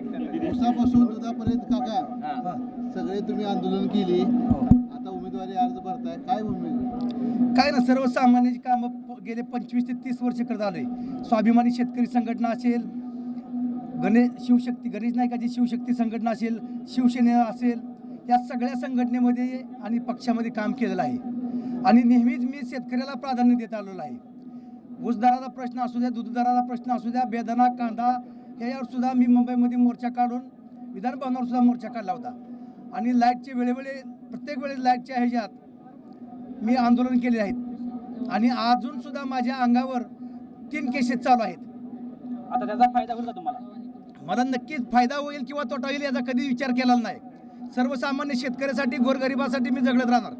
उसापासून दुधापर्यंत काका हा. सगळे तुम्ही आंदोलन केली. आता उमेदवारी अर्ज भरताय. काय उमेद काय ना सर्वसामान्यांची कामं प- गेले पंचवीस ते तीस वर्ष करत आलोय स्वाभिमानी शेतकरी संघटना असेल गणेश शिवशक्ती गणेश नायकाची शिवशक्ती संघटना असेल शिवसेना असेल या सगळ्या संघटनेमध्ये आणि पक्षामध्ये काम केलेलं आहे. आणि नेहमीच मी शेतकऱ्याला प्राधान्य देत आलेलो आहे. ऊस दराचा प्रश्न असू द्या दूध दराचा प्रश्न असू द्या बेदाना कांदा यावर सुद्धा मी मुंबईमध्ये मोर्चा काढून विधान भवनावर सुद्धा मोर्चा काढला होता. आणि लाईटचे वेळेवेळी प्रत्येक वेळेस लाईटच्या ह्याच्यात मी आंदोलन केले आहेत. आणि अजून सुद्धा माझ्या अंगावर तीन केसेस चालू आहेत. आता त्याचा फायदा होईल का तुम्हाला? मला नक्कीच फायदा होईल किंवा तोटा होईल याचा कधी विचार केलेला नाही. सर्वसामान्य शेतकऱ्यासाठी गोरगरिबासाठी मी जगत राहणार.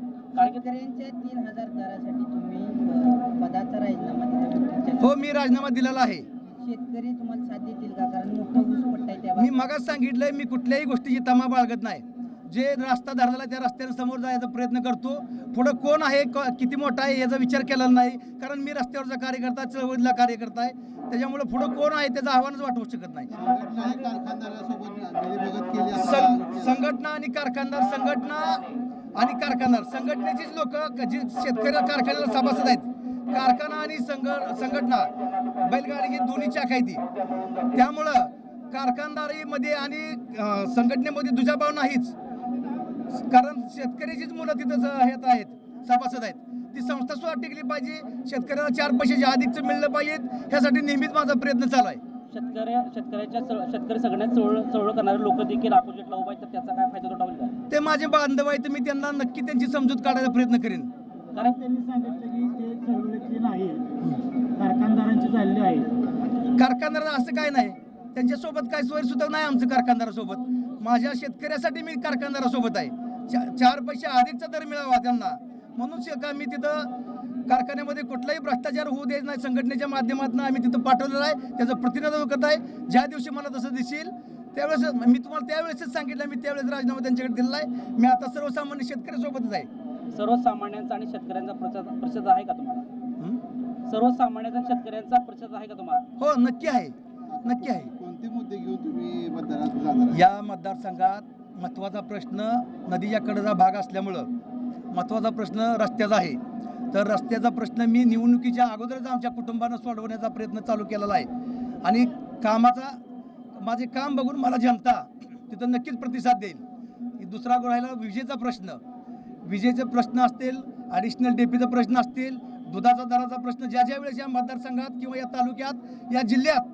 हो मी राजीनामा दिलेला आहे. शेतकरी मी मगाच सांगितलंय मी कुठल्याही गोष्टीची तमा बाळगत नाही. जे रस्ता धरलेला आहे, त्या रस्त्याने समोर जायचा प्रयत्न करतो. पुढं कोण आहे क- किती मोठा आहे याचा विचार केलेला नाही. कारण मी रस्त्यावरचा कार्यकर्ता चळवळीला कार्यकर्ता आहे. त्याच्यामुळे पुढं कोण आहे त्याचं आव्हानच वाटवू शकत नाही. संघटना आणि सं- संघटना आणि कारखानदार संघटना आणि कारखानदार. संघटनेचीच लोक जी शेतकरी कारखान्याला सभासद आहेत. कारखाना आणि संघ संघटना बैलगाडी ही दोन्ही चाक आहे ती त्यामुळं कारखानदारीमध्ये आणि संघटनेमध्ये दुजाभाव नाहीच. कारण शेतकऱ्याचीच मुलं तिथं हेत आहेत सभासद आहेत. ती संस्था सुद्धा टिकली पाहिजे शेतकऱ्याला चार पैसे अधिकचं मिळलं पाहिजेत ह्यासाठी नेहमीच माझा प्रयत्न चालू आहे. शेतकऱ्या शेतकऱ्याच्या शेतकरी सगळ्यात चळवळ चळवळ करणारे लोक देखील अपोजिटला उभा आहेत तर त्याचा काय फायदा तोटा होईल का ते माझे बांधव आहेत मी त्यांना नक्की त्यांची समजूत काढायचा प्रयत्न करेन. कारण त्यांनी सांगितलं की ते चळवळीतले नाही कारखानदारांचे चालले आहे. कारखानदार असं काय नाही. त्यांच्यासोबत काय सोय सुद्धा नाही आमचं कारखानदारासोबत. माझ्या शेतकऱ्यासाठी मी कारखानदारासोबत आहे. चा- चार पैसे अधिकचा दर मिळावा त्यांना. म्हणून का मी तिथं कारखान्यामध्ये कुठलाही भ्रष्टाचार होऊ देत नाही संघटनेच्या माध्यमातून आम्ही तिथं पाठवलेलं आहे. त्याचं प्रतिनिधित्व करत आहे. ज्या दिवशी मला तसं दिसेल त्यावेळेस मी तुम्हाला त्यावेळेसच सांगितलं मी त्यावेळेस राजीनामा त्यांच्याकडे दिलेला आहे. मी आता सर्वसामान्य शेतकऱ्यासोबतच आहे. सर्वसामान्यांचा आणि शेतकऱ्यांचा प्रचार परिषद आहे का तुम्हाला? हं? सर्वसामान्यांचा शेतकऱ्यांचा परिषद आहे का तुम्हाला? हो नक्की आहे. नक्की आहे. कोणते मुद्दे घेऊन तुम्ही मतदारात जाणार आहे? या मतदारसंघात महत्त्वाचा प्रश्न नदीच्या कडेचा भाग असल्यामुळं महत्त्वाचा प्रश्न रस्त्याचा आहे. तर रस्त्याचा प्रश्न मी निवडणुकीच्या अगोदरच आमच्या कुटुंबानं सोडवण्याचा प्रयत्न चालू केलेला आहे. आणि कामाचा माझे काम बघून मला जनता तिथं नक्कीच प्रतिसाद देईल. दुसरा राहिला विजेचा प्रश्न. विजेचे प्रश्न असतील ॲडिशनल डेपीचा प्रश्न असतील दुधाचा दराचा प्रश्न ज्या ज्या वेळेस या मतदारसंघात किंवा या तालुक्यात या जिल्ह्यात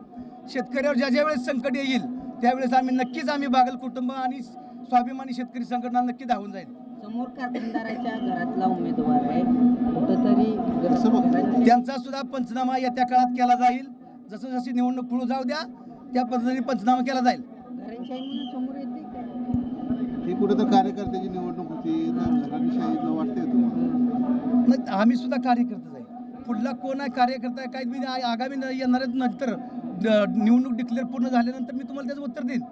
शेतकऱ्यावर ज्या ज्या वेळेस संकट येईल त्यावेळेस आम्ही नक्कीच आम्ही बागल कुटुंब आणि स्वाभिमानी शेतकरी संघटना नक्की धावून जाईल. समोर कारखानदाराच्या घरातला उमेदवार आहे. कुठंतरी त्यांचा सुद्धा पंचनामा येत्या काळात केला जाईल. जसं जशी निवडणूक पुढे जाऊ द्या त्या पद्धतीने पंचनामा केला जाईल. घरांशाही म्हणून समोर येते का? ही कुठे तर कार्यकर्त्याची निवडणूक होती तुम्हाला. आम्ही सुद्धा कार्यकर्ताच आहे. पुढला कोण आहे कार्यकर्ता काय मी आगामी न- येणाऱ्या नंतर निवडणूक डिक्लेअर पूर्ण झाल्यानंतर मी तुम्हाला त्याचं उत्तर देईन.